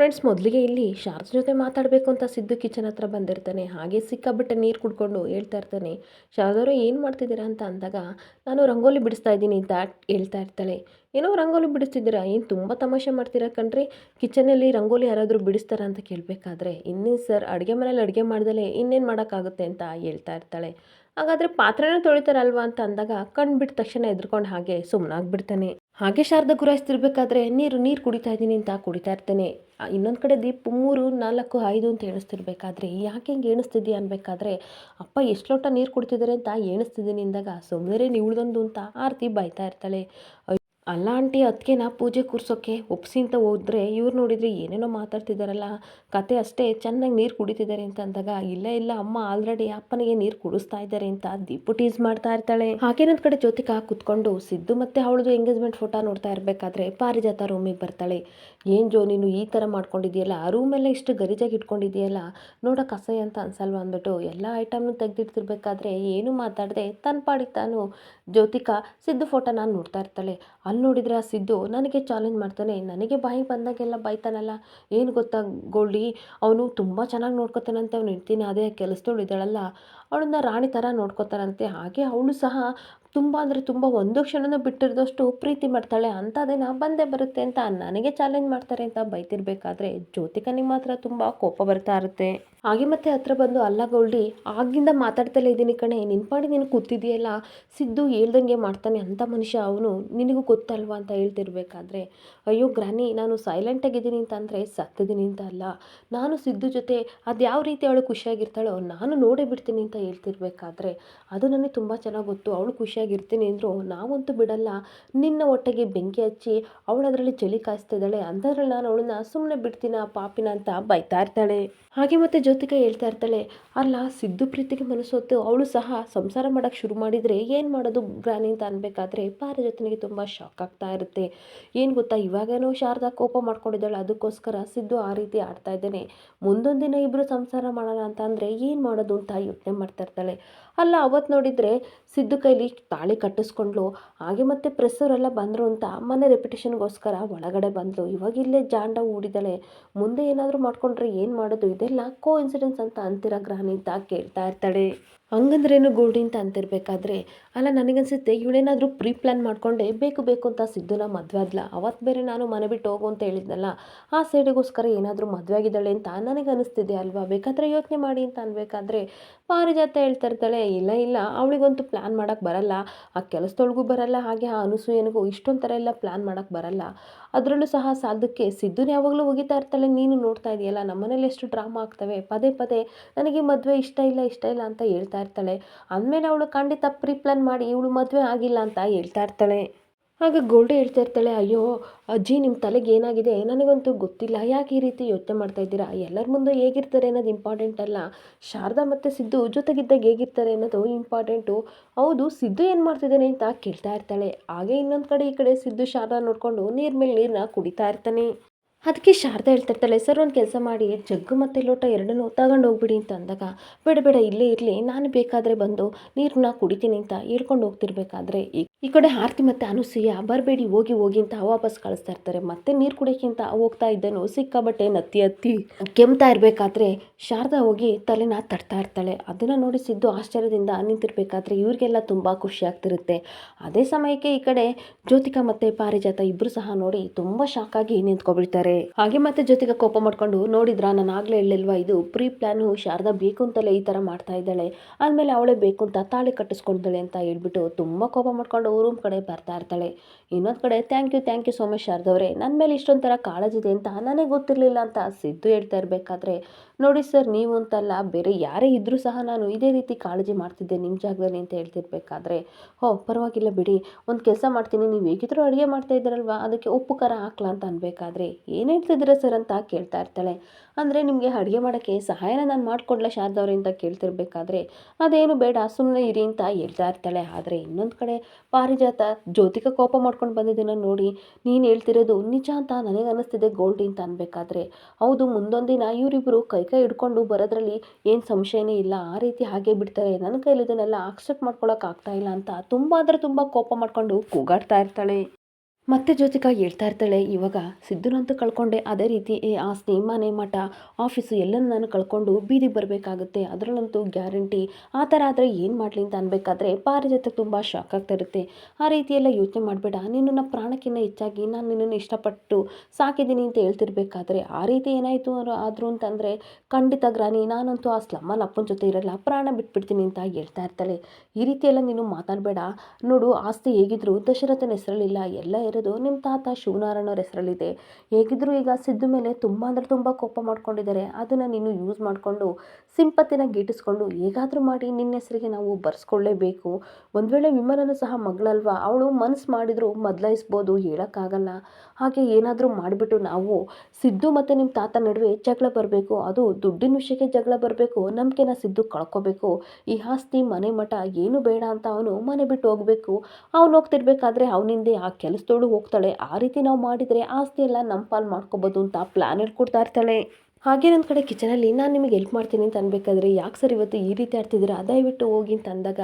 Friends, ಮೊದಲಿಗೆ ಇಲ್ಲಿ ಶಾರದ ಜೊತೆ ಮಾತಾಡಬೇಕು ಅಂತ ಸಿದ್ದು ಕಿಚನ್ ಹತ್ರ ಬಂದಿರ್ತಾನೆ. ಹಾಗೆ ಸಿಕ್ಕಾಬಿಟ್ಟೆ ನೀರು ಕುಡ್ಕೊಂಡು ಹೇಳ್ತಾ ಇರ್ತಾನೆ. ಶಾರದವರು ಏನು ಮಾಡ್ತಿದ್ದೀರಾ? ಅಂತ ಅಂದಾಗ, ನಾನು ರಂಗೋಲಿ ಬಿಡಿಸ್ತಾ ಇದ್ದೀನಿ ಅಂತ ಹೇಳ್ತಾ ಇರ್ತಾಳೆ. ಏನೋ ರಂಗೋಲಿ ಬಿಡಿಸ್ತಿದ್ದೀರಾ? ಏನು ತುಂಬ ತಮಾಷೆ ಮಾಡ್ತೀರಾ ಕಣ್ರಿ? ಕಿಚನಲ್ಲಿ ರಂಗೋಲಿ ಯಾರಾದರೂ ಬಿಡಿಸ್ತಾರಾ ಅಂತ ಕೇಳಬೇಕಾದ್ರೆ, ಇನ್ನೇನು ಸರ್ ಅಡುಗೆ ಮನೇಲಿ ಅಡುಗೆ ಮಾಡ್ದಲೇ ಇನ್ನೇನು ಮಾಡೋಕ್ಕಾಗುತ್ತೆ ಅಂತ ಹೇಳ್ತಾ ಇರ್ತಾಳೆ. ಹಾಗಾದರೆ ಪಾತ್ರೆನ ತೊಳಿತಾರಲ್ವಾ ಅಂತ ಅಂದಾಗ, ಕಣ್ಣು ಬಿಟ್ಟ ತಕ್ಷಣ ಎದ್ರುಕೊಂಡು ಹಾಗೆ ಸುಮ್ಮನಾಗ್ಬಿಡ್ತಾನೆ ಹಾಗೆ ಶಾರದಾ ಗುರಾಯಿಸ್ತಿರ್ಬೇಕಾದ್ರೆ ನೀರು ನೀರು ಕುಡಿತಾ ಇದ್ದೀನಿ ಅಂತ ಕುಡಿತಾ ಇರ್ತಾನೆ. ಇನ್ನೊಂದು ಕಡೆ ದೀಪ್ ಮೂರು, ನಾಲ್ಕು, ಐದು ಅಂತ ಎಣಿಸ್ತಿರ್ಬೇಕಾದ್ರೆ ಯಾಕೆ ಹಿಂಗೆ ಎಣಿಸ್ತಿದ್ದೀಯ ಅನ್ಬೇಕಾದ್ರೆ, ಅಪ್ಪ, ಎಷ್ಟು ಲೋಟ ನೀರು ಕುಡ್ತಿದ್ದಾರೆ ಅಂತ ಎಣಿಸ್ತಿದ್ದೀನಿ ಅಂದಾಗ ಸುಮ್ಮನೆ ನಿವಳ್ದೊಂದು ಅಂತ ಆರತಿ ಬೈತಾ ಇರ್ತಾಳೆ. ಅಲ್ಲ ಆಂಟಿ ಅದಕ್ಕೆನಾ ಪೂಜೆ ಕೂರ್ಸೋಕ್ಕೆ ಒಪ್ಸಿ ಅಂತ ಹೋದ್ರೆ ಇವ್ರು ನೋಡಿದರೆ ಏನೇನೋ ಮಾತಾಡ್ತಿದ್ದಾರಲ್ಲ ಕತೆ ಅಷ್ಟೇ, ಚೆನ್ನಾಗಿ ನೀರು ಕುಡಿತಿದ್ದಾರೆ ಅಂತ ಅಂದಾಗ, ಇಲ್ಲ ಇಲ್ಲ, ಅಮ್ಮ ಆಲ್ರೆಡಿ ಅಪ್ಪನಿಗೆ ನೀರು ಕುಡಿಸ್ತಾ ಇದ್ದಾರೆ ಅಂತ ದೀಪು ಟೀಸ್ ಮಾಡ್ತಾ ಇರ್ತಾಳೆ. ಹಾಗೇನೊಂದು ಕಡೆ ಜ್ಯೋತಿಕಾ ಕುತ್ಕೊಂಡು ಸಿದ್ದು ಮತ್ತೆ ಅವಳದು ಎಂಗೇಜ್ಮೆಂಟ್ ಫೋಟೋ ನೋಡ್ತಾ ಇರಬೇಕಾದ್ರೆ ಪಾರಿಜಾತ ರೂಮಿಗೆ ಬರ್ತಾಳೆ. ಏನು ಜೋ, ನೀನು ಈ ಥರ ಮಾಡ್ಕೊಂಡಿದ್ಯಲ್ಲ? ಆ ರೂಮೆಲ್ಲ ಇಷ್ಟು ಗಲೀಜಾಗಿ ಇಟ್ಕೊಂಡಿದ್ಯಲ್ಲ? ನೋಡೋಕೆ ಅಸಹ್ಯ ಅಂತ ಅನ್ಸಲ್ವ ಅಂದ್ಬಿಟ್ಟು ಎಲ್ಲ ಐಟಮ್ನು ತೆಗೆದಿಡ್ತಿರ್ಬೇಕಾದ್ರೆ ಏನು ಮಾತಾಡದೆ ತನ್ನ ಪಾಡಿಗೆ ತಾನು ಜ್ಯೋತಿಕಾ ಸಿದ್ದು ಫೋಟೋ ನಾನು ನೋಡ್ತಾ ಇರ್ತಾಳೆ. ಅಲ್ಲಿ ನೋಡಿದರೆ ಆ ಸಿದ್ದು ನನಗೆ ಚಾಲೆಂಜ್ ಮಾಡ್ತಾನೆ, ನನಗೆ ಬಾಯಿ ಬಂದಾಗೆಲ್ಲ ಬೈತಾನಲ್ಲ ಏನು ಗೊತ್ತಾ ಗೋಲ್ಡಿ? ಅವನು ತುಂಬ ಚೆನ್ನಾಗಿ ನೋಡ್ಕೊತಾನಂತೆ, ಅವ್ನು ಹೆಂಡ್ತಿನ ಅದೇ ಕೆಲಸದವಳು ಇದ್ದಾಳಲ್ಲ, ಅವಳನ್ನ ರಾಣಿ ಥರ ನೋಡ್ಕೊತಾರಂತೆ ಹಾಗೆ ಅವಳು ಸಹ ತುಂಬ ಅಂದರೆ ತುಂಬ ಒಂದು ಕ್ಷಣನೂ ಬಿಟ್ಟಿರೋದಷ್ಟು ಪ್ರೀತಿ ಮಾಡ್ತಾಳೆ ನಾ ಬಂದೇ ಬರುತ್ತೆ ಅಂತ ನನಗೆ ಚಾಲೆಂಜ್ ಮಾಡ್ತಾರೆ ಅಂತ ಬೈತಿರ್ಬೇಕಾದ್ರೆ ಜ್ಯೋತಿಕನಿಗೆ ಮಾತ್ರ ತುಂಬ ಕೋಪ ಬರ್ತಾ ಇರುತ್ತೆ. ಹಾಗೆ ಮತ್ತೆ ಹತ್ರ ಬಂದು ಅಲ್ಲ ಆಗಿಂದ ಮಾತಾಡ್ತಲೇ ಇದ್ದೀನಿ ಕಣೆ ನಿನ್ನ ಪಾಡಿ ನೀನು ಕೂತಿದೆಯಲ್ಲ, ಸಿದ್ದು ಹೇಳ್ದಂಗೆ ಮಾಡ್ತಾನೆ ಅಂಥ ಮನುಷ್ಯ ಅವನು ನಿನಗೂ ಗೊತ್ತಲ್ವಾ ಅಂತ ಹೇಳ್ತಿರ್ಬೇಕಾದ್ರೆ, ಅಯ್ಯೋ ಗ್ರಾನಿ, ನಾನು ಸೈಲೆಂಟಾಗಿದ್ದೀನಿ ಅಂತಂದರೆ ಸತ್ತಿದ್ದೀನಿ ಅಂತ ಅಲ್ಲ, ನಾನು ಸಿದ್ದು ಜೊತೆ ಅದು ಯಾವ ರೀತಿ ಅವಳು ಖುಷಿಯಾಗಿರ್ತಾಳೋ, ನಾನು ನೋಡೇ ಬಿಡ್ತೀನಿ ಅಂತ ಹೇಳ್ತಿರ್ಬೇಕಾದ್ರೆ, ಅದು ನನಗೆ ತುಂಬ ಚೆನ್ನಾಗಿ ಗೊತ್ತು, ಅವಳು ಖುಷಿಯಾಗಿರ್ತೀನಿ ಅಂದರು, ನಾವಂತೂ ಬಿಡಲ್ಲ. ನಿನ್ನ ಹೊಟ್ಟೆಗೆ ಬೆಂಕಿ ಹಚ್ಚಿ ಅವಳು ಅದರಲ್ಲಿ ಚಳಿ ಕಾಯಿಸ್ತಿದ್ದಾಳೆ. ಅಂಥದ್ರಲ್ಲಿ ನಾನು ಅವಳನ್ನ ಸುಮ್ಮನೆ ಬಿಡ್ತೀನ ಪಾಪಿನ ಅಂತ ಬೈತಾ ಇರ್ತಾಳೆ. ಹಾಗೆ ಮತ್ತೆ ಜ್ಯೋತಿಕ ಹೇಳ್ತಾ ಇರ್ತಾಳೆ, ಅಲ್ಲ, ಸಿದ್ದು ಪ್ರೀತಿಗೆ ಮನಸ್ಸೊತ್ತು ಅವಳು ಸಹ ಸಂಸಾರ ಮಾಡೋಕ್ಕೆ ಶುರು ಮಾಡಿದರೆ ಏನು ಮಾಡೋದು ಗ್ರಾನಿ ಅಂತ ಅನ್ಬೇಕಾದ್ರೆ ಪಾರಿಜಾತನಿಗೆ ತುಂಬ ಶಾಕ್ ಆಗ್ತಾ ಇರುತ್ತೆ. ಏನು ಗೊತ್ತಾ, ಇವಾಗೇನೋ ಶಾರದಾ ಕೋಪ ಮಾಡ್ಕೊಂಡಿದ್ದಾಳೆ, ಅದಕ್ಕೋಸ್ಕರ ಸಿದ್ದು ಆ ರೀತಿ ಆಡ್ತಾ ಇದ್ದಾನೆ. ಮುಂದೊಂದು ದಿನ ಇಬ್ಬರು ಸಂಸಾರ ಮಾಡೋಣ ಅಂತ ಅಂದರೆ ಏನು ಮಾಡೋದು ಅಂತ ಯೋಚನೆ ಮಾಡ್ತಾ ಇರ್ತಾಳೆ. ಅಲ್ಲ ಅವತ್ತು ನೋಡಿದರೆ ಸಿದ್ದು ಕೈಲಿ ತಾಳಿ ಕಟ್ಟಿಸ್ಕೊಂಡ್ಲು, ಹಾಗೆ ಮತ್ತೆ ಪ್ರೆಸ್ಸವರೆಲ್ಲ ಬಂದರು ಅಂತ ಮನೆ ರೆಪ್ಯುಟೇಷನ್ಗೋಸ್ಕರ ಒಳಗಡೆ ಬಂದರು ಇವಾಗ ಇಲ್ಲೇ ಜಾಂಡ ಹೂಡಿದಾಳೆ ಮುಂದೆ ಏನಾದರೂ ಮಾಡ್ಕೊಂಡ್ರೆ ಏನು ಮಾಡೋದು? ಇದೆಲ್ಲ ಕೋ ಇನ್ಸಿಡೆನ್ಸ್ ಅಂತ ಅಂತೀರ ಗ್ರಹಣಿ ಅಂತ ಕೇಳ್ತಾ ಇರ್ತಾಳೆ. ಹಂಗಂದ್ರೇನು ಗೋಲ್ಡಿ ಅಂತ ಅಂತಿರ್ಬೇಕಾದ್ರೆ? ಅಲ್ಲ, ನನಗನ್ಸುತ್ತೆ ಇವಳೇನಾದರೂ ಪ್ರೀ ಪ್ಲ್ಯಾನ್ ಮಾಡ್ಕೊಂಡೆ ಬೇಕು ಬೇಕು ಅಂತ ಸಿದ್ದುನ ಮದುವೆ ಆದ್ಲ. ಅವತ್ತು ಬೇರೆ ನಾನು ಮನೆ ಬಿಟ್ಟು ಹೋಗು ಅಂತ ಹೇಳಿದ್ನಲ್ಲ. ಆ ಸೈಡಿಗೋಸ್ಕರ ಏನಾದರೂ ಮದುವೆ ಆಗಿದ್ದಾಳೆ ಅಂತ ನನಗೆ ಅನಿಸ್ತಿದೆ ಅಲ್ವಾ? ಬೇಕಾದರೆ ಯೋಚನೆ ಮಾಡಿ ಅಂತ ಅನ್ಬೇಕಾದ್ರೆ ಪಾರಿಜಾತ ಹೇಳ್ತಾ ಇರ್ತಾಳೆ. ಇಲ್ಲ ಇಲ್ಲ, ಅವಳಿಗಂತೂ ಪ್ಲ್ಯಾನ್ ಮಾಡೋಕ್ಕೆ ಬರಲ್ಲ. ಆ ಕೆಲಸದೊಳಗೂ ಬರಲ್ಲ. ಹಾಗೆ ಆ ಅನುಸೂಯನಿಗೂ ಇಷ್ಟೊಂದು ಥರ ಎಲ್ಲ ಪ್ಲ್ಯಾನ್ ಮಾಡೋಕ್ಕೆ ಬರಲ್ಲ. ಅದರಲ್ಲೂ ಸಹ ಸಾಲದಕ್ಕೆ ಸಿದ್ದುನ ಯಾವಾಗಲೂ ಹೋಗಿತಾ ಇರ್ತಾಳೆ. ನೀನು ನೋಡ್ತಾ ಇದೆಯಲ್ಲ, ನಮ್ಮನೇಲಿ ಎಷ್ಟು ಡ್ರಾಮಾ ಆಗ್ತವೆ? ಪದೇ ಪದೇ ನನಗೆ ಮದುವೆ ಇಷ್ಟ ಇಲ್ಲ ಇಷ್ಟ ಇಲ್ಲ ಅಂತ ಹೇಳ್ತಾ ಇರ್ತಾಳೆ ಅಂದಮೇಲೆ ಅವಳು ಖಂಡಿತ ಪ್ರೀ ಪ್ಲ್ಯಾನ್ ಮಾಡಿ ಇವಳು ಮದುವೆ ಆಗಿಲ್ಲ ಅಂತ ಹೇಳ್ತಾ ಇರ್ತಾಳೆ ಆಗ ಗೋಲ್ಡೆ ಹೇಳ್ತಾ ಇರ್ತಾಳೆ ಅಯ್ಯೋ, ಅಜ್ಜಿ ನಿಮ್ಮ ತಲೆಗೆ ಏನಾಗಿದೆ? ನನಗಂತೂ ಗೊತ್ತಿಲ್ಲ. ಯಾಕೆ ಈ ರೀತಿ ಯೋಚನೆ ಮಾಡ್ತಾ ಇದ್ದೀರಾ ಎಲ್ಲರ ಮುಂದೆ ಹೇಗಿರ್ತಾರೆ ಅನ್ನೋದು ಇಂಪಾರ್ಟೆಂಟ್ ಅಲ್ಲ. ಶಾರದಾ ಮತ್ತು ಸಿದ್ದು ಜೊತೆಗಿದ್ದಾಗ ಹೇಗಿರ್ತಾರೆ ಅನ್ನೋದು ಇಂಪಾರ್ಟೆಂಟು ಹೌದು, ಸಿದ್ದು ಏನು ಮಾಡ್ತಿದ್ದಾನೆ ಅಂತ ಕೇಳ್ತಾ ಇರ್ತಾಳೆ ಹಾಗೆ ಇನ್ನೊಂದು ಕಡೆ ಈ ಕಡೆ ಸಿದ್ದು ಶಾರದಾ ನೋಡಿಕೊಂಡು ನೀರು ಮೇಲೆ ನೀರನ್ನ ಕುಡಿತಾ ಇರ್ತಾನೆ ಅದಕ್ಕೆ ಶಾರದಾ ಹೇಳ್ತಿರ್ತಾಳೆ, ಸರ್, ಒಂದು ಕೆಲಸ ಮಾಡಿ. ಜಗ್ಗು ಮತ್ತು ಲೋಟ ಎರಡನ್ನೂ ತಗೊಂಡು ಹೋಗ್ಬಿಡಿ ಅಂತ ಅಂದಾಗ, ಬೇಡ ಬೇಡ, ಇಲ್ಲೇ ಇರಲಿ. ನಾನು ಬೇಕಾದರೆ ಬಂದು ನೀರನ್ನ ಕುಡಿತೀನಿ ಅಂತ ಹೇಳ್ಕೊಂಡು ಹೋಗ್ತಿರ್ಬೇಕಾದ್ರೆ ಈ ಕಡೆ ಆರತಿ ಮತ್ತು ಅನುಸೂಯ ಬರಬೇಡಿ, ಹೋಗಿ ಹೋಗಿ ಅಂತ ವಾಪಸ್ ಕಳಿಸ್ತಾ ಇರ್ತಾರೆ. ಮತ್ತೆ ನೀರು ಕುಡಿಯೋಕ್ಕಿಂತ ಹೋಗ್ತಾ ಇದ್ದನು. ಸಿಕ್ಕಾಬಟ್ಟೆ ನತ್ತಿ ಹತ್ತಿ ಕೆಮ್ತಾ ಇರಬೇಕಾದ್ರೆ ಶಾರದಾ ಹೋಗಿ ತಲೆನ ತಡ್ತಾ ಇರ್ತಾಳೆ. ಅದನ್ನು ನೋಡಿ ಸಿದ್ದು ಆಶ್ಚರ್ಯದಿಂದ ನಿಂತಿರ್ಬೇಕಾದ್ರೆ ಇವ್ರಿಗೆಲ್ಲ ತುಂಬ ಖುಷಿ ಆಗ್ತಿರುತ್ತೆ. ಅದೇ ಸಮಯಕ್ಕೆ ಈ ಕಡೆ ಜ್ಯೋತಿಕಾ ಮತ್ತು ಪಾರಿಜಾತ ಇಬ್ಬರು ಸಹ ನೋಡಿ ತುಂಬ ಶಾಕಾಗಿ ನಿಂತ್ಕೊಬಿಡ್ತಾರೆ. ಹಾಗೆ ಮತ್ತೆ ಜೊತೆಗೆ ಕೋಪ ಮಾಡ್ಕೊಂಡು ನೋಡಿದ್ರ ನಾನು ಆಗಲೇ ಹೇಳಿಲ್ವಾ ಇದು? ಪ್ರೀ ಪ್ಲಾನು ಶಾರದಾ ಬೇಕು ಅಂತಲೇ ಈ ತರ ಮಾಡ್ತಾ ಇದ್ದಾಳೆ. ಆದ್ಮೇಲೆ ಅವಳೇ ಬೇಕು ಅಂತ ತಾಳಿ ಕಟ್ಟಿಸ್ಕೊಂಡಿದ್ದಾಳೆ ಅಂತ ಹೇಳ್ಬಿಟ್ಟು ತುಂಬ ಕೋಪ ಮಾಡ್ಕೊಂಡು ರೂಮ್ ಕಡೆ ಬರ್ತಾ ಇರ್ತಾಳೆ. ಇನ್ನೊಂದು ಕಡೆ, thank you thank you so much ಶಾರದವ್ರೆ ನನ್ನ ಮೇಲೆ ಇಷ್ಟೊಂಥರ ಕಾಳಜಿದೆ ಅಂತ ನನಗೆ ಗೊತ್ತಿರಲಿಲ್ಲ ಅಂತ ಸಿದ್ದು ಹೇಳ್ತಾ ಇರಬೇಕಾದ್ರೆ, ನೋಡಿ ಸರ್, ನೀವು ಅಂತಲ್ಲ, ಬೇರೆ ಯಾರೇ ಇದ್ದರೂ ಸಹ ನಾನು ಇದೇ ರೀತಿ ಕಾಳಜಿ ಮಾಡ್ತಿದ್ದೆ ನಿಮ್ಮ ಜಾಗದಲ್ಲಿ ಅಂತ ಹೇಳ್ತಿರ್ಬೇಕಾದ್ರೆ, ಹೋ, ಪರವಾಗಿಲ್ಲ ಬಿಡಿ. ಒಂದು ಕೆಲಸ ಮಾಡ್ತೀನಿ. ನೀವು ಹೇಗಿದ್ರೂ ಅಡುಗೆ ಮಾಡ್ತಾ ಇದ್ದೀರಲ್ವಾ? ಅದಕ್ಕೆ ಉಪ್ಪು ಖಾರ ಹಾಕ್ಲಾ ಅಂತ ಅನ್ಬೇಕಾದ್ರೆ ಏನು ಹೇಳ್ತಿದ್ದೀರಾ ಸರ್ ಅಂತ ಕೇಳ್ತಾ ಇರ್ತಾಳೆ. ಅಂದರೆ ನಿಮಗೆ ಅಡುಗೆ ಮಾಡೋಕ್ಕೆ ಸಹಾಯನ ನಾನು ಮಾಡಿಕೊಡ್ಲಾ ಶಾರದವ್ರೆ ಅಂತ ಕೇಳ್ತಿರ್ಬೇಕಾದ್ರೆ ಅದೇನು ಬೇಡ ಸುಮ್ಮನೆ ಇರಿ ಅಂತ ಹೇಳ್ತಾ ಇರ್ತಾಳೆ. ಆದರೆ ಇನ್ನೊಂದು ಕಡೆ ಪಾರಿಜಾತ ಜ್ಯೋತಿಕ ಕೋಪ ಮಾಡ್ಕೊಂಡು ಬಂದಿದ್ದನ್ನು ನೋಡಿ, ನೀನು ಹೇಳ್ತಿರೋದು ನಿಜ ಅಂತ ನನಗೆ ಅನ್ನಿಸ್ತಿದೆ ಗೋಲ್ಡ್ ಅಂತ ಅನ್ಬೇಕಾದ್ರೆ. ಹೌದು ಮುಂದೊಂದು ದಿನ ಇವರಿಬ್ಬರು ಕೈ ಕೈ ಹಿಡ್ಕೊಂಡು ಬರೋದ್ರಲ್ಲಿ ಏನು ಸಂಶಯನೇ ಇಲ್ಲ. ಆ ರೀತಿ ಹಾಗೆ ಬಿಡ್ತಾರೆ. ನನ್ನ ಕೈಲಿ ಇದನ್ನೆಲ್ಲ ಆಕ್ಸೆಪ್ಟ್ ಮಾಡ್ಕೊಳಕ್ಕೆ ಆಗ್ತಾ ಇಲ್ಲ ಅಂತ ತುಂಬ ಅಂದರೆ ತುಂಬ ಕೋಪ ಮಾಡಿಕೊಂಡು ಕೂಗಾಡ್ತಾ ಇರ್ತಾಳೆ. ಮತ್ತೆ ಜ್ಯೋತಿಕಾ ಹೇಳ್ತಾ ಇರ್ತಾಳೆ, ಇವಾಗ ಸಿದ್ಧನಂತೂ ಕಳ್ಕೊಂಡೆ. ಅದೇ ರೀತಿ ಆಸ್ತಿ ಮನೆ ಮಠ, ಆಫೀಸು ಎಲ್ಲನೂ ನಾನು ಕಳ್ಕೊಂಡು ಬೀದಿಗೆ ಬರಬೇಕಾಗುತ್ತೆ. ಅದರಲ್ಲಂತೂ ಗ್ಯಾರಂಟಿ. ಆ ಥರ ಆದರೆ ಏನು ಮಾಡಲಿ ಅಂತ ಅನ್ಬೇಕಾದ್ರೆ ಪಾರಿಜಾತಕ್ಕೆ ತುಂಬ ಶಾಕ್ ಆಗ್ತಾ ಇರುತ್ತೆ. ಆ ರೀತಿಯೆಲ್ಲ ಯೋಚನೆ ಮಾಡಬೇಡ. ನಿನ್ನನ್ನು ಪ್ರಾಣಕ್ಕಿಂತ ಹೆಚ್ಚಾಗಿ ನಾನು ನಿನ್ನನ್ನು ಇಷ್ಟಪಟ್ಟು ಸಾಕಿದ್ದೀನಿ ಅಂತ ಹೇಳ್ತಿರ್ಬೇಕಾದ್ರೆ ಆ ರೀತಿ ಏನಾಯಿತು ಆದರೂ ಅಂತಂದರೆ ಖಂಡಿತ ಗ್ರಾನಿ, ನಾನಂತೂ ಆ ಸ್ಲಮ್ಮನ ಅಪ್ಪನ ಜೊತೆ ಇರಲ್ಲ, ಪ್ರಾಣ ಬಿಟ್ಬಿಡ್ತೀನಿ ಅಂತ ಹೇಳ್ತಾ ಇರ್ತಾಳೆ. ಈ ರೀತಿಯೆಲ್ಲ ನೀನು ಮಾತಾಡಬೇಡ. ನೋಡು, ಆಸ್ತಿ ಹೇಗಿದ್ರು ದಶರಥನ ಹೆಸರಲ್ಲಿಲ್ಲ. ಎಲ್ಲ ಇರೋದು ನಿಮ್ಮ ತಾತ ಶಿವನಾರಾಯಣವ್ರ ಹೆಸರಲ್ಲಿದೆ. ಹೇಗಿದ್ರು ಈಗ ಸಿದ್ದು ಮೇಲೆ ತುಂಬ ಅಂದರೆ ತುಂಬ ಕೋಪ ಮಾಡ್ಕೊಂಡಿದ್ದಾರೆ. ಅದನ್ನು ನೀನು ಯೂಸ್ ಮಾಡಿಕೊಂಡು ಸಿಂಪತ್ತಿನ ಗೀಟಿಸ್ಕೊಂಡು ಹೇಗಾದರೂ ಮಾಡಿ ನಿನ್ನ ಹೆಸರಿಗೆ ನಾವು ಬರ್ಸ್ಕೊಳ್ಳೇಬೇಕು. ಒಂದು ವೇಳೆ ವಿಮಲನೂ ಸಹ ಮಗಳಲ್ವಾ? ಅವಳು ಮನಸ್ಸು ಮಾಡಿದ್ರು ಬದಲಾಯಿಸ್ಬೋದು ಹೇಳೋಕ್ಕಾಗಲ್ಲ. ಹಾಗೆ ಏನಾದರೂ ಮಾಡಿಬಿಟ್ಟು ನಾವು ಸಿದ್ದು ಮತ್ತು ನಿಮ್ಮ ತಾತ ನಡುವೆ ಜಗಳ ಬರಬೇಕು. ಅದು ದುಡ್ಡಿನ ವಿಷಯಕ್ಕೆ ಜಗಳ ಬರಬೇಕು. ನಂಬಿಕೆನ ಸಿದ್ದು ಕಳ್ಕೊಬೇಕು. ಈ ಆಸ್ತಿ ಮನೆ ಮಠ ಏನು ಬೇಡ ಅಂತ ಅವನು ಮನೆ ಬಿಟ್ಟು ಹೋಗಬೇಕು. ಅವನು ಹೋಗ್ತಿರ್ಬೇಕಾದ್ರೆ ಅವನಿಂದೆ ಆ ಕೆಲಸದೋಳು ಹೋಗ್ತಾಳೆ. ಆ ರೀತಿ ನಾವು ಮಾಡಿದರೆ ಆಸ್ತಿ ಎಲ್ಲ ನಮ್ಮ ಪಾಲು ಮಾಡ್ಕೋಬೋದು ಅಂತ ಪ್ಲ್ಯಾನ್ ಹೇಳ್ಕೊಡ್ತಾ ಇರ್ತಾಳೆ. ಹಾಗೆ ನನ್ನ ಕಡೆ ಕಿಚನಲ್ಲಿ ನಾನು ನಿಮಗೆ ಹೆಲ್ಪ್ ಮಾಡ್ತೀನಿ ಅಂತ ಅನ್ಬೇಕಾದ್ರೆ ಯಾಕೆ ಸರ್ ಇವತ್ತು ಈ ರೀತಿ ಆಡ್ತಿದ್ದೀರಾ? ದಯವಿಟ್ಟು ಹೋಗಿ ಅಂತ ಅಂದಾಗ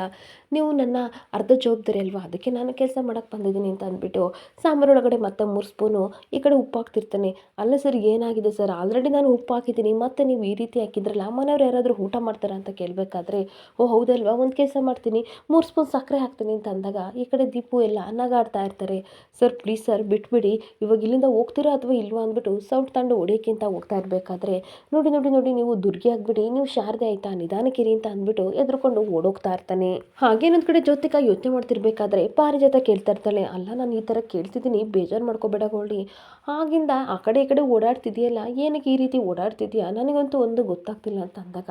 ನೀವು ನನ್ನ ಅರ್ಧ ಜವಾಬ್ದಾರಿ ಅಲ್ವಾ? ಅದಕ್ಕೆ ನಾನು ಕೆಲಸ ಮಾಡೋಕ್ಕೆ ಬಂದಿದ್ದೀನಿ ಅಂತ ಅಂದ್ಬಿಟ್ಟು ಸಾಂಬಾರೊಳಗಡೆ ಮತ್ತೆ ಮೂರು ಸ್ಪೂನು ಈ ಕಡೆ ಉಪ್ಪು ಹಾಕ್ತಿರ್ತಾನೆ. ಅಲ್ಲ ಸರ್, ಏನಾಗಿದೆ ಸರ್? ಆಲ್ರೆಡಿ ನಾನು ಉಪ್ಪು ಹಾಕಿದ್ದೀನಿ. ಮತ್ತೆ ನೀವು ಈ ರೀತಿ ಹಾಕಿದ್ರಲ್ಲ ಮನೆಯವ್ರು ಯಾರಾದರೂ ಊಟ ಮಾಡ್ತಾರಾ ಅಂತ ಕೇಳಬೇಕಾದ್ರೆ, ಓ ಹೌದಲ್ವಾ? ಒಂದು ಕೆಲಸ ಮಾಡ್ತೀನಿ. ಮೂರು ಸ್ಪೂನ್ ಸಕ್ಕರೆ ಹಾಕ್ತೀನಿ ಅಂತ ಅಂದಾಗ ಈ ಕಡೆ ದೀಪು ಎಲ್ಲ ಅನ್ನಗಾಡ್ತಾ ಇರ್ತಾರೆ. ಸರ್, ಪ್ಲೀಸ್ ಸರ್, ಬಿಟ್ಬಿಡಿ. ಇವಾಗ ಇಲ್ಲಿಂದ ಹೋಗ್ತೀರಾ ಅಥವಾ ಇಲ್ವಾ ಅಂದ್ಬಿಟ್ಟು ಸೌಟ್ ತಂಡು ಹೊಡಿಯೋಕ್ಕಿಂತ ಹೋಗ್ತಾ ಇರಬೇಕಾದ್ರೆ, ನೋಡಿ ನೋಡಿ ನೋಡಿ, ನೀವು ದುರ್ಗಿ ಆಗಿಬಿಡಿ. ನೀವು ಶಾರದೆ ಆಯಿತಾ? ನಿಧಾನಕ್ಕಿರಿ ಅಂತ ಅಂದ್ಬಿಟ್ಟು ಎದ್ರುಕೊಂಡು ಓಡೋಗ್ತಾ ಇರ್ತಾನೆ. ಹಾಗೇನೊಂದ್ ಕಡೆ ಜ್ಯೋತಿಕಾ ಯೋಚನೆ ಮಾಡ್ತಿರ್ಬೇಕಾದ್ರೆ ಪಾರಿಜಾತ ಕೇಳ್ತಾ ಇರ್ತಾಳೆ. ಅಲ್ಲ, ನಾನು ಈ ಥರ ಕೇಳ್ತಿದ್ದೀನಿ, ಬೇಜಾರು ಮಾಡ್ಕೋಬೇಡ ಗೋಲ್ಡಿ ಆಗಿಂದ ಆ ಕಡೆ ಈ ಕಡೆ ಓಡಾಡ್ತಿದೆಯಲ್ಲ, ಏನಕ್ಕೆ ಈ ರೀತಿ ಓಡಾಡ್ತಿದ್ಯಾ? ನನಗಂತೂ ಒಂದು ಗೊತ್ತಾಗ್ತಿಲ್ಲ ಅಂತ ಅಂದಾಗ.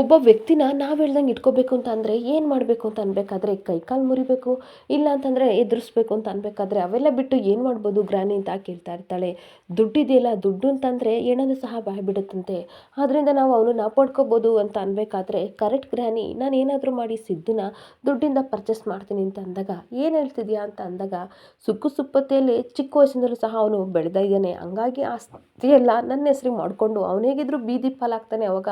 ಒಬ್ಬ ವ್ಯಕ್ತಿನ ನಾವು ಹೇಳ್ದಂಗೆ ಇಟ್ಕೋಬೇಕು ಅಂತ ಅಂದರೆ ಏನು ಮಾಡಬೇಕು ಅಂತ ಅನ್ಬೇಕಾದ್ರೆ ಕೈಕಾಲು ಮುರಿಬೇಕು, ಇಲ್ಲ ಅಂತಂದರೆ ಎದುರಿಸ್ಬೇಕು ಅಂತ ಅನ್ಬೇಕಾದ್ರೆ ಅವೆಲ್ಲ ಬಿಟ್ಟು ಏನು ಮಾಡ್ಬೋದು? ಗ್ರಾನಿ ಅಂತ ಕೇಳ್ತಾ ಇರ್ತಾಳೆ. ದುಡ್ಡಿದೆಯಲ್ಲ, ದುಡ್ಡು ಅಂತಂದರೆ ಏನನ್ನು ಸಹ ಬಾಯಿ ಬಿಡುತ್ತಂತೆ. ಆದ್ದರಿಂದ ನಾವು ಅವನನ್ನ ಪಡ್ಕೋಬೋದು ಅಂತ ಅನ್ಬೇಕಾದ್ರೆ ಕರೆಕ್ಟ್ ಗ್ರಾನಿ, ನಾನು ಏನಾದರೂ ಮಾಡಿ ಸಿದ್ದನ್ನ ದುಡ್ಡಿಂದ ಪರ್ಚೇಸ್ ಮಾಡ್ತೀನಿ ಅಂತ ಅಂದಾಗ ಏನು ಹೇಳ್ತಿದ್ಯಾ ಅಂತ ಅಂದಾಗ ಸುಕ್ಕು ಸುಪ್ಪತೆಯಲ್ಲಿ ಚಿಕ್ಕ ವಯಸ್ಸಿನಲ್ಲೂ ಸಹ ಅವನು ಬೆಳೆದ ಇದ್ದಾನೆ. ಹಂಗಾಗಿ ಆಸ್ತಿಯೆಲ್ಲ ನನ್ನ ಹೆಸ್ರಿಗೆ ಮಾಡಿಕೊಂಡು ಅವನೇಗಿದ್ರು ಬೀದಿ ಪಾಲಾಗ್ತಾನೆ ಅವಾಗ.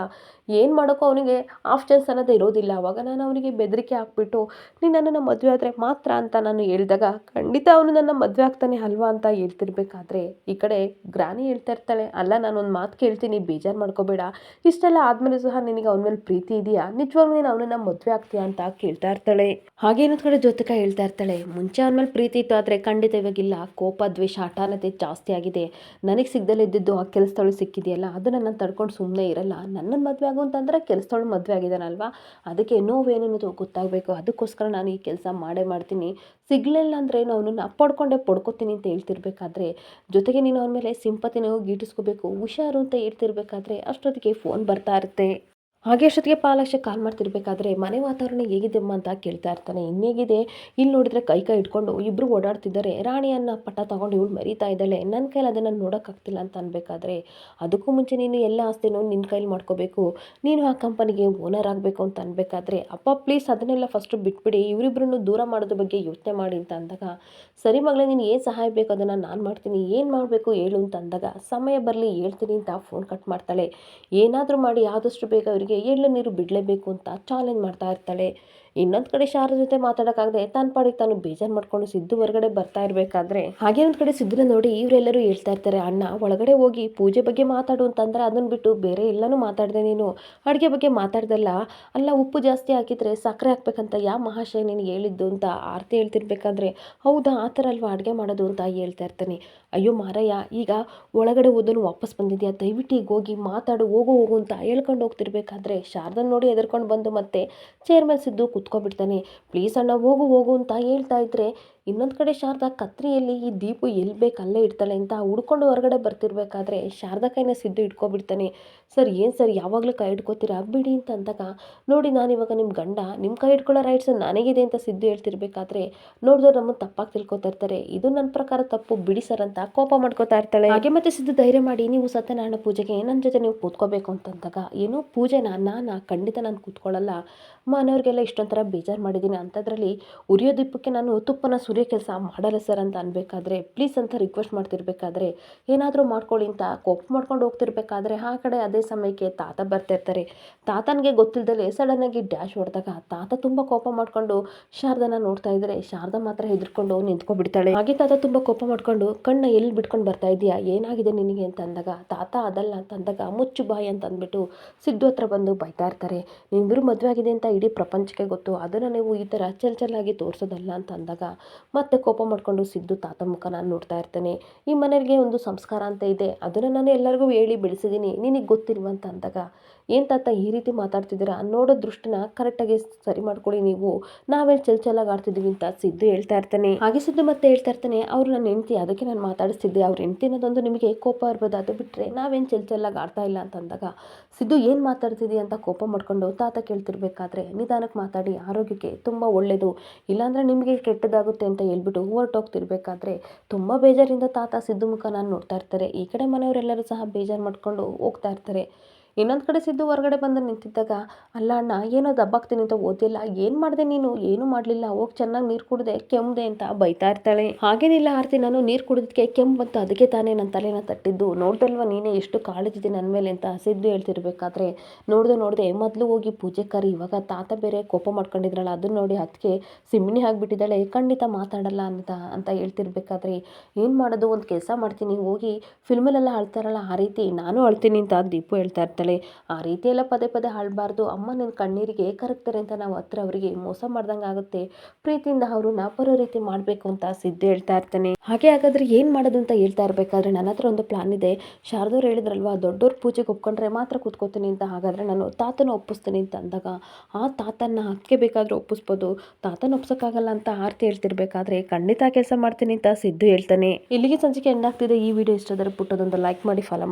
ಏನು ಮಾಡೋಕ್ಕೋ ಅವನಿಗೆ ಆಪ್ಷನ್ಸ್ ಅನ್ನೋದು ಇರೋದಿಲ್ಲ. ಅವಾಗ ನಾನು ಅವನಿಗೆ ಬೆದರಿಕೆ ಹಾಕ್ಬಿಟ್ಟು ನೀನು ನನ್ನನ್ನು ಮದುವೆ ಆದರೆ ಮಾತ್ರ ಅಂತ ನಾನು ಹೇಳಿದಾಗ, ಖಂಡಿತ ಅವನು ನನ್ನ ಮದುವೆ ಆಗ್ತಾನೆ ಅಲ್ವಾ ಅಂತ ಹೇಳ್ತಿರ್ಬೇಕಾದ್ರೆ, ಈ ಕಡೆ ಗ್ರಾನಿ ಹೇಳ್ತಾ ಇರ್ತಾಳೆ. ಅಲ್ಲ ಒಂದು ಮಾತು ಕೇಳ್ತೀನಿ, ಬೇಜಾರು ಮಾಡ್ಕೋಬೇಡ. ಇಷ್ಟೆಲ್ಲ ಆದಮೇಲೆ ಸಹ ನಿನಗೆ ಅವನ ಮೇಲೆ ಪ್ರೀತಿ ಇದೆಯಾ? ನಿಜವಾಗ್ಲೂ ನೀನು ಅವನನ್ನ ಮದುವೆ ಆಗ್ತೀಯಾ ಅಂತ ಕೇಳ್ತಾ ಇರ್ತಾಳೆ. ಹಾಗೆ ಇನ್ನೊಂದು ಕಡೆ ಜೊತೆಕ ಹೇಳ್ತಾ ಇರ್ತಾಳೆ, ಮುಂಚೆ ಅವನ ಮೇಲೆ ಪ್ರೀತಿ ಇತ್ತು, ಆದರೆ ಖಂಡಿತ ಇವಾಗಿಲ್ಲ. ಕೋಪ, ದ್ವೇಷ, ಹಠಾನತೆ ಜಾಸ್ತಿ ಆಗಿದೆ. ನನಗೆ ಸಿಗ್ದಲೇ ಇದ್ದಿದ್ದು ಆ ಕೆಲಸದವಳು ಸಿಕ್ಕಿದೆಯಲ್ಲ ಅದನ್ನು ನಾನು ತಡ್ಕೊಂಡು ಸುಮ್ಮನೆ ಇರಲ್ಲ. ನನ್ನನ್ನು ಮದುವೆ ಆಗು ಅಂತಂದರೆ ಕೆಲಸದವಳು ಮದುವೆ ಆಗಿದ್ದಾನಲ್ವ? ಅದಕ್ಕೆ ನೋವೇನನ್ನೋದು ಗೊತ್ತಾಗಬೇಕು? ಅದಕ್ಕೋಸ್ಕರ ನಾನು ಈ ಕೆಲಸ ಮಾಡೇ ಮಾಡ್ತೀನಿ. ಸಿಗಲಿಲ್ಲ ಅಂದರೆ ಅವನನ್ನು ಪಡ್ಕೊಂಡೆ ಪಡ್ಕೋತೀನಿ ಅಂತ ಹೇಳ್ತಿರ್ಬೇಕಾದ್ರೆ, ಜೊತೆಗೆ ನೀನು ಅವನ ಮೇಲೆ ಸಿಂಪತಿನ ಗೀಟಿಸ್ಕೋಬೇಕು, ಹುಷಾರು ಅಂತ ಹೇಳ್ತಿರ್ಬೇಕಾದ್ರೆ ಅಷ್ಟೊತ್ತಿಗೆ ಫೋನ್ ಬರ್ತಾ ಇರುತ್ತೆ. ಹಾಗೆ ಅಷ್ಟೊತ್ತಿಗೆ ಪಾಲಾಕ್ಷ ಕಾಲ್ ಮಾಡ್ತಿರ್ಬೇಕಾದ್ರೆ ಮನೆ ವಾತಾವರಣ ಹೇಗಿದೆಮ್ಮ ಅಂತ ಕೇಳ್ತಾ ಇರ್ತಾನೆ. ಇನ್ನೇಗಿದೆ ಇಲ್ಲಿ ನೋಡಿದ್ರೆ ಕೈ ಕೈ ಇಟ್ಕೊಂಡು ಇಬ್ಬರು ಓಡಾಡ್ತಿದ್ದಾರೆ. ರಾಣಿಯನ್ನು ಪಟ್ಟ ತಗೊಂಡು ಇವಳು ಮರಿತಾ ಇದ್ದಾಳೆ. ನನ್ನ ಕೈಲಿ ಅದನ್ನು ನೋಡೋಕ್ಕಾಗ್ತಿಲ್ಲ ಅಂತ ಅನ್ಬೇಕಾದ್ರೆ ಅದಕ್ಕೂ ಮುಂಚೆ ನೀನು ಎಲ್ಲ ಆಸ್ತಿನೂ ನಿನ್ನ ಕೈಲಿ ಮಾಡ್ಕೋಬೇಕು. ನೀನು ಆ ಕಂಪನಿಗೆ ಓನರ್ ಆಗಬೇಕು ಅಂತ ಅನ್ಬೇಕಾದ್ರೆ ಅಪ್ಪ ಪ್ಲೀಸ್ ಅದನ್ನೆಲ್ಲ ಫಸ್ಟು ಬಿಟ್ಬಿಡಿ. ಇವರಿಬ್ಬರನ್ನು ದೂರ ಮಾಡೋದ್ರ ಬಗ್ಗೆ ಯೋಚನೆ ಮಾಡಿ ಅಂತ ಅಂದಾಗ, ಸರಿ ಮಗಳೇ, ನೀನು ಏನು ಸಹಾಯ ಬೇಕು ಅದನ್ನು ನಾನು ಮಾಡ್ತೀನಿ. ಏನು ಮಾಡಬೇಕು ಹೇಳು ಅಂತ ಅಂದಾಗ, ಸಮಯ ಬರಲಿ ಹೇಳ್ತೀನಿ ಅಂತ ಫೋನ್ ಕಟ್ ಮಾಡ್ತಾಳೆ. ಏನಾದರೂ ಮಾಡಿ ಆದಷ್ಟು ಬೇಗ ಅವರಿಗೆ ಎಳ್ಳು ನೀರು ಬಿಡಲೇಬೇಕು ಅಂತ ಚಾಲೆಂಜ್ ಮಾಡ್ತಾ ಇರ್ತಾಳೆ. ಇನ್ನೊಂದು ಕಡೆ ಶಾರದ ಜೊತೆ ಮಾತಾಡೋಕ್ಕಾಗದೆ ತಾನು ಪಾಡಿಗೆ ತಾನು ಬೇಜಾರು ಮಾಡ್ಕೊಂಡು ಸಿದ್ದು ಹೊರಗಡೆ ಬರ್ತಾ ಇರಬೇಕಾದ್ರೆ, ಹಾಗೆ ಒಂದು ಕಡೆ ಸಿದ್ದನ ನೋಡಿ ಇವರೆಲ್ಲರೂ ಹೇಳ್ತಾ ಇರ್ತಾರೆ, ಅಣ್ಣ, ಒಳಗಡೆ ಹೋಗಿ ಪೂಜೆ ಬಗ್ಗೆ ಮಾತಾಡು ಅಂತಂದ್ರೆ ಅದನ್ನು ಬಿಟ್ಟು ಬೇರೆ ಎಲ್ಲನೂ ಮಾತಾಡಿದೆ ನೀನು. ಅಡುಗೆ ಬಗ್ಗೆ ಮಾತಾಡ್ದಲ್ಲ, ಅಲ್ಲ ಉಪ್ಪು ಜಾಸ್ತಿ ಹಾಕಿದ್ರೆ ಸಕ್ಕರೆ ಹಾಕ್ಬೇಕಂತ ಯಾವ ಮಹಾಶಯ ನಿನಗೆ ಹೇಳಿದ್ದು? ಅಂತ ಆರತಿ ಹೇಳ್ತಿರ್ಬೇಕಾದ್ರೆ, ಹೌದಾ, ಆ ಥರ ಅಲ್ವಾ ಅಡುಗೆ ಮಾಡೋದು? ಅಂತ ಹೇಳ್ತಾ ಇರ್ತಾನೆ. ಅಯ್ಯೋ ಮಾರಯ್ಯ, ಈಗ ಒಳಗಡೆ ಓದನು ವಾಪಸ್ ಬಂದಿದೆಯಾ? ದಯವಿಟ್ಟು ಈಗ ಹೋಗಿ ಮಾತಾಡು, ಹೋಗು ಹೋಗು ಅಂತ ಹೇಳ್ಕೊಂಡು ಹೋಗ್ತಿರ್ಬೇಕಾದ್ರೆ, ಶಾರದನ್ ನೋಡಿ ಎದುರ್ಕೊಂಡು ಬಂದು ಮತ್ತೆ ಚೇರ್ ಸಿದ್ದು ಕುತ್ಕೊಬಿಡ್ತಾನೆ ಪ್ಲೀಸ್ ಅಣ್ಣ ಹೋಗು ಹೋಗು ಅಂತ ಹೇಳ್ತಾ ಇದ್ರೆ ಇನ್ನೊಂದು ಕಡೆ ಶಾರದಾ ಕತ್ರಿಯಲ್ಲಿ ಈ ದೀಪು ಎಲ್ಲಿ ಬೇಕು ಅಲ್ಲೇ ಇಡ್ತಾಳೆ ಅಂತ ಹುಡ್ಕೊಂಡು ಹೊರಗಡೆ ಬರ್ತಿರ್ಬೇಕಾದ್ರೆ ಶಾರದಾ ಕೈನ ಸಿದ್ದು ಇಟ್ಕೊಬಿಡ್ತಾನೆ. ಸರ್, ಏನು ಸರ್? ಯಾವಾಗಲೂ ಕೈ ಹಿಡ್ಕೋತೀರಾ? ಬಿಡಿ ಅಂತ ಅಂದಾಗ, ನೋಡಿ, ನಾನು ಇವಾಗ ನಿಮ್ಮ ಗಂಡ ನಿಮ್ಮ ಕೈ ಹಿಡ್ಕೊಳ್ಳೋ ರೈಟ್ಸ್ ನನಗಿದೆ ಅಂತ ಸಿದ್ದು ಹೇಳ್ತಿರ್ಬೇಕಾದ್ರೆ ನೋಡಿದ್ರೆ ನಮ್ಮನ್ನು ತಪ್ಪಾಗಿ ತಿಳ್ಕೊತಾ ಇರ್ತಾರೆ. ಇದು ನನ್ನ ಪ್ರಕಾರ ತಪ್ಪು, ಬಿಡಿ ಸರ್ ಅಂತ ಕೋಪ ಮಾಡ್ಕೋತಾ ಇರ್ತಾಳೆ. ಹಾಗೆ ಮತ್ತೆ ಸಿದ್ದು ಧೈರ್ಯ ಮಾಡಿ, ನೀವು ಸತ್ಯನಾರಾಯಣ ಪೂಜೆಗೆ ನನ್ನ ಜೊತೆ ನೀವು ಕೂತ್ಕೋಬೇಕು ಅಂತಂದಾಗ ಏನೋ ಪೂಜೆನ ನಾನು, ಖಂಡಿತ ನಾನು ಕೂತ್ಕೊಳ್ಳಲ್ಲ ಮನೆಯವ್ರಿಗೆಲ್ಲ ಇಷ್ಟೊಂಥರ ಬೇಜಾರು ಮಾಡಿದ್ದೀನಿ ಅಂಥದ್ರಲ್ಲಿ ಉರಿಯೋ ದೀಪಕ್ಕೆ ನಾನು ತುಪ್ಪನ ಸೂರ್ಯ ಕೆಲಸ ಮಾಡಲ್ಲ ಸರ್ ಅಂತ ಅನ್ಬೇಕಾದ್ರೆ ಪ್ಲೀಸ್ ಅಂತ ರಿಕ್ವೆಸ್ಟ್ ಮಾಡ್ತಿರ್ಬೇಕಾದ್ರೆ, ಏನಾದರೂ ಮಾಡ್ಕೊಳ್ಳಿ ಅಂತ ಕೋಪ ಮಾಡ್ಕೊಂಡು ಹೋಗ್ತಿರ್ಬೇಕಾದ್ರೆ, ಆ ಕಡೆ ಅದೇ ಸಮಯಕ್ಕೆ ತಾತ ಬರ್ತಾ ಇರ್ತಾರೆ. ತಾತನಿಗೆ ಗೊತ್ತಿಲ್ಲದಲೆ ಸಡನ್ನಾಗಿ ಡ್ಯಾಶ್ ಹೊಡೆದಾಗ ತಾತ ತುಂಬ ಕೋಪ ಮಾಡ್ಕೊಂಡು ಶಾರದನ ನೋಡ್ತಾ ಇದ್ರೆ ಶಾರದ ಮಾತ್ರ ಹೆದರ್ಕೊಂಡು ನಿಂತ್ಕೊಬಿಡ್ತಾಳೆ ಹಾಗೆ ತಾತ ತುಂಬ ಕೋಪ ಮಾಡ್ಕೊಂಡು, ಕಣ್ಣ ಎಲ್ಲಿ ಬಿಟ್ಕೊಂಡು ಬರ್ತಾ ಇದೀಯಾ? ಏನಾಗಿದೆ ನಿನಗೆ? ಅಂತ ಅಂದಾಗ, ತಾತ ಅದಲ್ಲ ಅಂತ ಅಂದಾಗ, ಮುಚ್ಚು ಬಾಯಿ ಅಂತ ಅಂದ್ಬಿಟ್ಟು ಸಿದ್ದು ಹತ್ರ ಬಂದು ಬೈತಾ ಇರ್ತಾರೆ. ನಿಮ್ಮಿಬ್ಬರು ಮದುವೆ ಆಗಿದೆ ಅಂತ ಇಡೀ ಪ್ರಪಂಚಕ್ಕೆ ಗೊತ್ತು, ಅದನ್ನು ನೀವು ಈ ಥರ ಚಲ್ ಚಲ್ಲಾಗಿ ತೋರಿಸೋದಲ್ಲ ಅಂತ ಅಂದಾಗ ಮತ್ತೆ ಕೋಪ ಮಾಡಿಕೊಂಡು ಸಿದ್ದು ತಾತ ನಾನು ನೋಡ್ತಾ ಇರ್ತೇನೆ. ಈ ಮನೆಯವ್ರಿಗೆ ಒಂದು ಸಂಸ್ಕಾರ ಅಂತ ಇದೆ. ಅದನ್ನು ನಾನು ಎಲ್ಲರಿಗೂ ಹೇಳಿ ಬೆಳೆಸಿದ್ದೀನಿ ನಿನಗೆ ಗೊತ್ತಿಲ್ವ ಅಂತ ಅಂದಾಗ, ಏನು ತಾತ ಈ ರೀತಿ ಮಾತಾಡ್ತಿದ್ದೀರಾ? ನೋಡೋ ದೃಷ್ಟಿನ ಕರೆಕ್ಟಾಗಿ ಸರಿ ಮಾಡ್ಕೊಳ್ಳಿ ನೀವು. ನಾವೆಲ್ಲಿ ಚಲ್ ಚಲ್ಲಾಗಿ ಆಡ್ತಿದ್ದೀವಿ ಅಂತ ಸಿದ್ದು ಹೇಳ್ತಾ ಇರ್ತಾನೆ. ಹಾಗೆ ಸಿದ್ದು ಮತ್ತೆ ಹೇಳ್ತಾ ಇರ್ತಾನೆ, ಅವರು ನನ್ನ ಹೆಂಡತಿ, ಅದಕ್ಕೆ ನಾನು ಮಾತಾಡಿಸ್ತಿದ್ದೆ. ಅವ್ರ ಹೆಂಡತಿ ಅನ್ನೋದೊಂದು ನಿಮಗೆ ಕೋಪ ಇರ್ಬೋದು. ಅದು ಬಿಟ್ಟರೆ ನಾವೇನು ಚಲ್ ಚಲ್ಲಾಗಿ ಆಡ್ತಾ ಇಲ್ಲ ಅಂತ ಅಂದಾಗ, ಸಿದ್ದು ಏನು ಮಾತಾಡ್ತಿದ್ದಿ ಅಂತ ಕೋಪ ಮಾಡ್ಕೊಂಡು ತಾತ ಕೇಳ್ತಿರ್ಬೇಕಾದ್ರೆ ನಿಧಾನಕ್ಕೆ ಮಾತಾಡಿ ಆರೋಗ್ಯಕ್ಕೆ ತುಂಬ ಒಳ್ಳೆಯದು ಇಲ್ಲಾಂದರೆ ನಿಮಗೆ ಕೆಟ್ಟದಾಗುತ್ತೆ ಅಂತ ಹೇಳ್ಬಿಟ್ಟು ಹೊರಟೋಗ್ತಿರ್ಬೇಕಾದ್ರೆ ತುಂಬ ಬೇಜಾರಿಂದ ತಾತ ಸಿದ್ದು ಮುಖ ನಾನು ನೋಡ್ತಾ ಇರ್ತಾರೆ. ಈ ಕಡೆ ಮನೆಯವರೆಲ್ಲರೂ ಸಹ ಬೇಜಾರು ಮಾಡಿಕೊಂಡು ಹೋಗ್ತಾ ಇರ್ತಾರೆ. ಇನ್ನೊಂದು ಕಡೆ ಸಿದ್ದು ಹೊರಗಡೆ ಬಂದು ನಿಂತಿದ್ದಾಗ, ಅಲ್ಲ ಅಣ್ಣ, ಏನೋ ದಬ್ಬಾಗ್ತೀನಿ ಅಂತ ಓದಿಲ್ಲ, ಏನು ಮಾಡಿದೆ ನೀನು? ಏನು ಮಾಡಲಿಲ್ಲ, ಹೋಗಿ ಚೆನ್ನಾಗಿ ನೀರು ಕುಡಿದೆ ಕೆಮ್ಮದೆ ಅಂತ ಬೈತಾ ಇರ್ತಾಳೆ. ಹಾಗೇನಿಲ್ಲ ಆರ್ತಿ, ನಾನು ನೀರು ಕುಡಿದಕ್ಕೆ ಕೆಮ್ಮು ಬಂತು ಅದಕ್ಕೆ ತಾನೇ ನನ್ನ ತಲೆನ ತಟ್ಟಿದ್ದು. ನೋಡ್ದಲ್ವ ನೀನೇ ಎಷ್ಟು ಕಾಳಜಿದೆ ನನ್ನ ಮೇಲೆ ಅಂತ ಸಿದ್ದು ಹೇಳ್ತಿರ್ಬೇಕಾದ್ರೆ, ನೋಡ್ದೆ ನೋಡಿದೆ ಮೊದಲು ಹೋಗಿ ಪೂಜೆ ಕರಿ, ಇವಾಗ ತಾತ ಬೇರೆ ಕೋಪ ಮಾಡ್ಕೊಂಡಿದ್ರಲ್ಲ, ಅದನ್ನ ನೋಡಿ ಅದಕ್ಕೆ ಸಿಮ್ಮಿನಿ ಆಗಿಬಿಟ್ಟಿದ್ದಾಳೆ, ಖಂಡಿತ ಮಾತಾಡಲ್ಲ ಅಂತ ಅಂತ ಹೇಳ್ತಿರ್ಬೇಕಾದ್ರೆ, ಏನು ಮಾಡೋದು? ಒಂದು ಕೆಲಸ ಮಾಡ್ತೀನಿ, ಹೋಗಿ ಫಿಲ್ಮಲ್ಲೆಲ್ಲ ಅಳ್ತಾರಲ್ಲ, ಆ ರೀತಿ, ನಾನು ಅಳ್ತೀನಿ, ಅಂತ ದೀಪು ಹೇಳ್ತಾ ಇರ್ತಾಳೆ. ಆ ರೀತಿಯೆಲ್ಲ ಪದೇ ಪದೇ ಆಡಬಾರ್ದು ಅಮ್ಮ ನಿನ್ನ ಕಣ್ಣೀರಿಗೆ ಕರಗ್ತಾರೆ ಅಂತ ನಾವು ಹತ್ರ ಅವರಿಗೆ ಮೋಸ ಮಾಡ್ದಂಗೆ ಆಗುತ್ತೆ. ಪ್ರೀತಿಯಿಂದ ಅವರು ಬರೋ ರೀತಿ ಮಾಡಬೇಕು ಅಂತ ಸಿದ್ದು ಹೇಳ್ತಾ ಇರ್ತಾನೆ. ಹಾಗೆ ಹಾಗಾದ್ರೆ ಏನು ಮಾಡೋದು ಅಂತ ಹೇಳ್ತಾ ಇರಬೇಕಾದ್ರೆ ನನ್ನ ಹತ್ರ ಒಂದು ಪ್ಲಾನ್ ಇದೆ. ಶಾರದವ್ರು ಹೇಳಿದ್ರಲ್ವಾ, ದೊಡ್ಡವ್ರ ಪೂಜೆಗೆ ಒಪ್ಕೊಂಡ್ರೆ ಮಾತ್ರ ಕೂತ್ಕೋತೀನಿ ಅಂತ. ಹಾಗಾದರೆ ನಾನು ತಾತನ ಒಪ್ಪಿಸ್ತೀನಿ ಅಂತ ಅಂದಾಗ, ಆ ತಾತನ ಅದಕ್ಕೆ ಬೇಕಾದರೂ ಒಪ್ಪಿಸ್ಬೋದು. ತಾತನ ಒಪ್ಸೋಕ್ಕಾಗಲ್ಲ ಅಂತ ಆರ್ತಿ ಹೇಳ್ತಿರ್ಬೇಕಾದ್ರೆ ಖಂಡಿತ ಕೆಲಸ ಮಾಡ್ತೀನಿ ಅಂತ ಸಿದ್ದು ಹೇಳ್ತಾನೆ. ಇಲ್ಲಿಗೆ ಸಂಚಿಕೆ ಎಂಡಾಗ್ತಿದೆ ಈ ವಿಡಿಯೋ ಇಷ್ಟ ಪುಟ್ಟದೊಂದು ಲೈಕ್ ಮಾಡಿ ಫಾಲೋ ಮಾಡಿ.